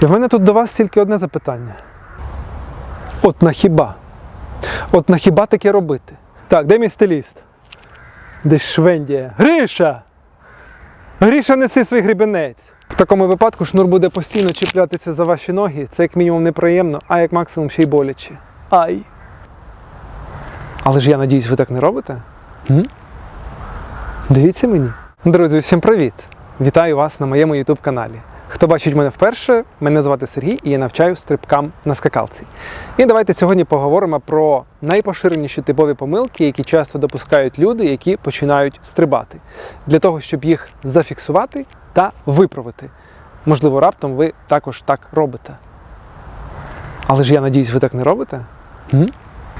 І в мене тут до вас тільки одне запитання. От на хіба? От на хіба таке робити? Так, де мій стиліст? Десь Швендія. Гриша! Гріша, неси свій грібенець. В такому випадку шнур буде постійно чіплятися за ваші ноги. Це як мінімум неприємно, а як максимум ще й боляче. Ай. Але ж я надіюсь, ви так не робите? М? Дивіться мені. Друзі, всім привіт! Вітаю вас на моєму YouTube каналі. Хто бачить мене вперше, мене звати Сергій і я навчаю стрибкам на скакалці. І давайте сьогодні поговоримо про найпоширеніші типові помилки, які часто допускають люди, які починають стрибати, для того, щоб їх зафіксувати та виправити. Можливо, раптом ви також так робите. Але ж я надіюсь, ви так не робите?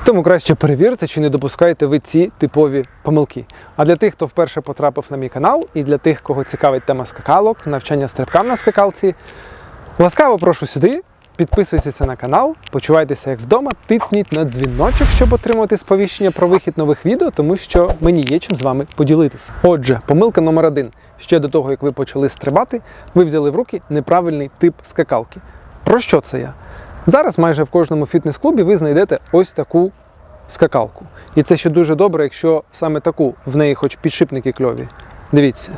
Тому краще перевірте, чи не допускаєте ви ці типові помилки. А для тих, хто вперше потрапив на мій канал, і для тих, кого цікавить тема скакалок, навчання стрибкам на скакалці, ласкаво прошу сюди, підписуйтеся на канал, почувайтеся як вдома, тисніть на дзвіночок, щоб отримувати сповіщення про вихід нових відео, тому що мені є чим з вами поділитися. Отже, помилка номер один. Ще до того, як ви почали стрибати, ви взяли в руки неправильний тип скакалки. Про що це я? Зараз майже в кожному фітнес-клубі ви знайдете ось таку скакалку. І це ще дуже добре, якщо саме таку, в неї хоч підшипники кльові. Дивіться.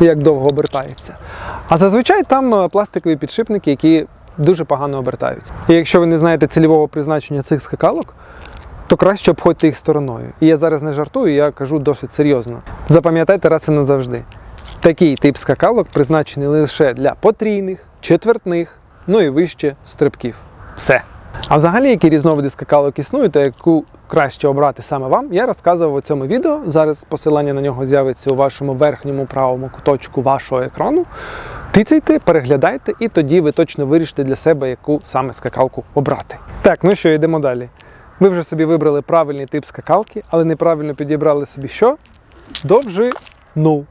Як довго обертається. А зазвичай там е, пластикові підшипники, які дуже погано обертаються. І якщо ви не знаєте цільового призначення цих скакалок, то краще обходьте їх стороною. І я зараз не жартую, я кажу досить серйозно. Запам'ятайте раз і назавжди. Такий тип скакалок призначений лише для потрійних, четвертних, ну і вище стрибків. Все. А взагалі, які різновиди скакалок існують та яку краще обрати саме вам, я розказував у цьому відео. Зараз посилання на нього з'явиться у вашому верхньому правому куточку вашого екрану. Тицяйте, переглядайте, і тоді ви точно вирішите для себе, яку саме скакалку обрати. Так, ну що, йдемо далі. Ви вже собі вибрали правильний тип скакалки, але неправильно підібрали собі що? Довжину.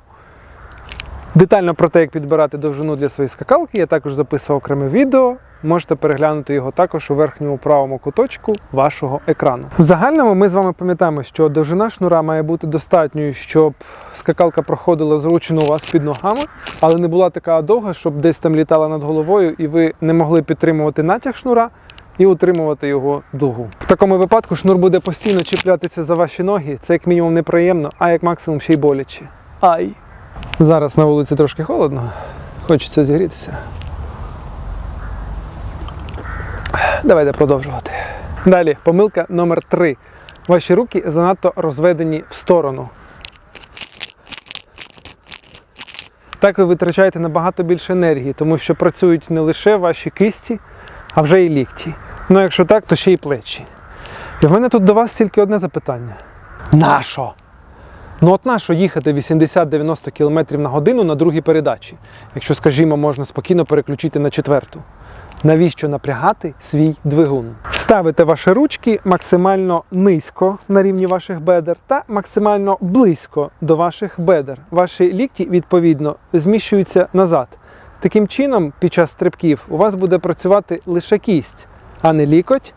Детально про те, як підбирати довжину для своєї скакалки, я також записував окреме відео. Можете переглянути його також у верхньому правому куточку вашого екрану. В загальному ми з вами пам'ятаємо, що довжина шнура має бути достатньою, щоб скакалка проходила зручно у вас під ногами, але не була така довга, щоб десь там літала над головою, і ви не могли підтримувати натяг шнура і утримувати його дугу. В такому випадку шнур буде постійно чіплятися за ваші ноги. Це як мінімум неприємно, а як максимум ще й боляче. Ай! Зараз на вулиці трошки холодно, хочеться зігрітися. Давайте продовжувати. Далі, помилка номер 3 Ваші руки занадто розведені в сторону. Так ви витрачаєте набагато більше енергії, тому що працюють не лише ваші кисті, а вже і лікті. Ну, якщо так, то ще й плечі. І в мене тут до вас тільки одне запитання: Нащо? Ну от нащо їхати 80-90 км на годину на другій передачі, якщо, скажімо, можна спокійно переключити на четверту. Навіщо напрягати свій двигун? Ставите ваші ручки максимально низько на рівні ваших бедер та максимально близько до ваших бедер. Ваші лікті, відповідно, зміщуються назад. Таким чином, під час стрибків у вас буде працювати лише кість, а не лікоть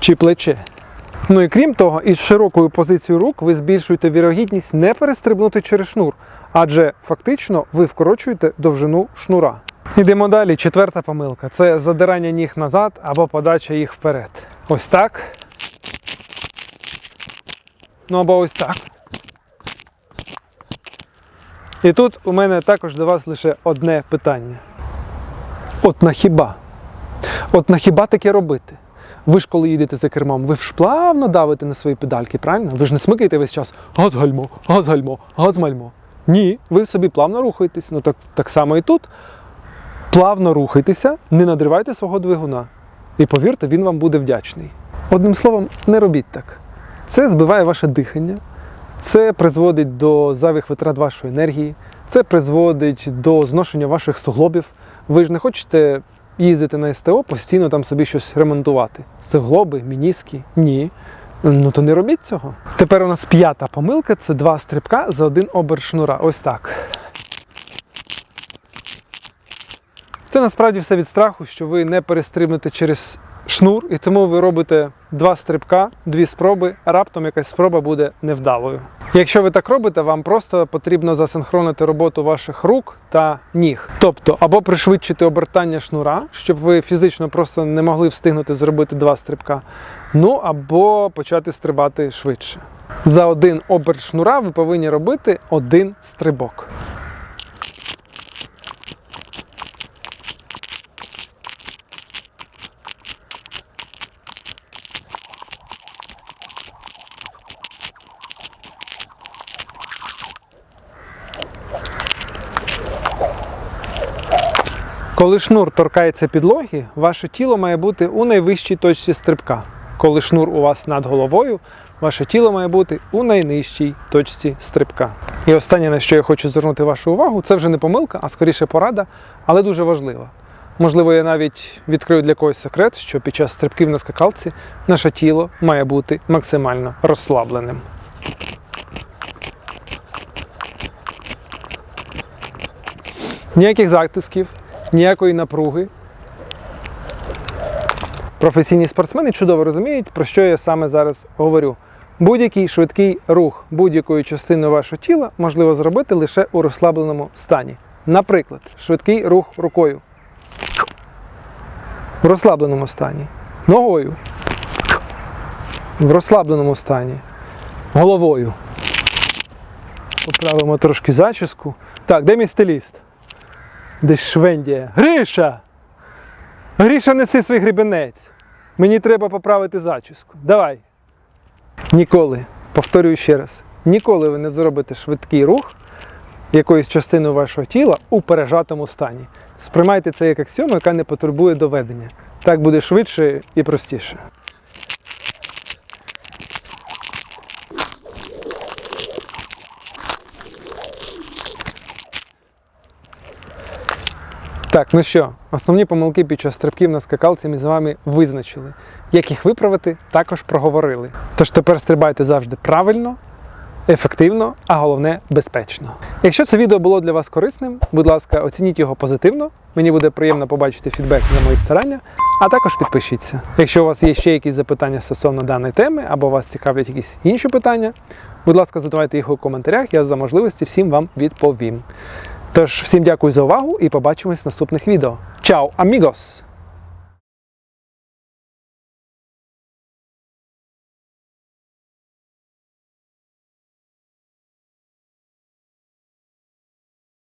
чи плече. Ну і крім того, із широкою позицією рук ви збільшуєте вірогідність не перестрибнути через шнур, адже фактично ви вкорочуєте довжину шнура. Йдемо далі. Четверта помилка це задирання ніг назад або подача їх вперед. Ось так. Ну або ось так. І тут у мене також до вас лише одне питання. От на хіба? От на хіба таке робити? Ви ж коли їдете за кермом, ви ж плавно давите на свої педальки, правильно? Ви ж не смикаєте весь час газ гальмо, газ гальмо, газ мальмо. Ні, ви собі плавно рухаєтесь. Ну так, так само і тут. Плавно рухайтеся, не надривайте свого двигуна. І повірте, він вам буде вдячний. Одним словом, не робіть так. Це збиває ваше дихання, це призводить до зайвих витрат вашої енергії, це призводить до зношення ваших суглобів. Ви ж не хочете їздити на СТО, постійно там собі щось ремонтувати. Суглоби, мініски? Ні. Ну то не робіть цього. Тепер у нас п'ята помилка це два стрибка за один обер шнура. Ось так. Це насправді все від страху, що ви не перестрибнете через шнур, і тому ви робите два стрибка, дві спроби, а раптом якась спроба буде невдалою. Якщо ви так робите, вам просто потрібно засинхронити роботу ваших рук та ніг. Тобто, або пришвидшити обертання шнура, щоб ви фізично просто не могли встигнути зробити два стрибка. Ну або почати стрибати швидше. За один оберт шнура ви повинні робити один стрибок. Коли шнур торкається підлоги, ваше тіло має бути у найвищій точці стрибка. Коли шнур у вас над головою, ваше тіло має бути у найнижчій точці стрибка. І останнє, на що я хочу звернути вашу увагу, це вже не помилка, а скоріше порада, але дуже важлива. Можливо, я навіть відкрию для когось секрет, що під час стрибків на скакалці наше тіло має бути максимально розслабленим. Ніяких затисків, ніякої напруги. Професійні спортсмени чудово розуміють, про що я саме зараз говорю. Будь-який швидкий рух будь-якої частини вашого тіла можливо зробити лише у розслабленому стані. Наприклад, швидкий рух рукою. В розслабленому стані. Ногою. В розслабленому стані. Головою. Поправимо трошки зачіску. Так, де мій стиліст? Десь швендіє. Гриша! Гріша, неси свій грібенець. Мені треба поправити зачіску. Давай. Ніколи, повторюю ще раз, ніколи ви не зробите швидкий рух якоїсь частини вашого тіла у пережатому стані. Сприймайте це як аксіому, яка не потребує доведення. Так буде швидше і простіше. Так, ну що, основні помилки під час стрибків на скакалці ми з вами визначили. Як їх виправити, також проговорили. Тож тепер стрибайте завжди правильно, ефективно, а головне безпечно. Якщо це відео було для вас корисним, будь ласка, оцініть його позитивно. Мені буде приємно побачити фідбек на мої старання, а також підпишіться. Якщо у вас є ще якісь запитання стосовно даної теми або вас цікавлять якісь інші питання, будь ласка, задавайте їх у коментарях, я за можливості всім вам відповім. Тож всім дякую за увагу і побачимось в наступних відео. Чао, амігос!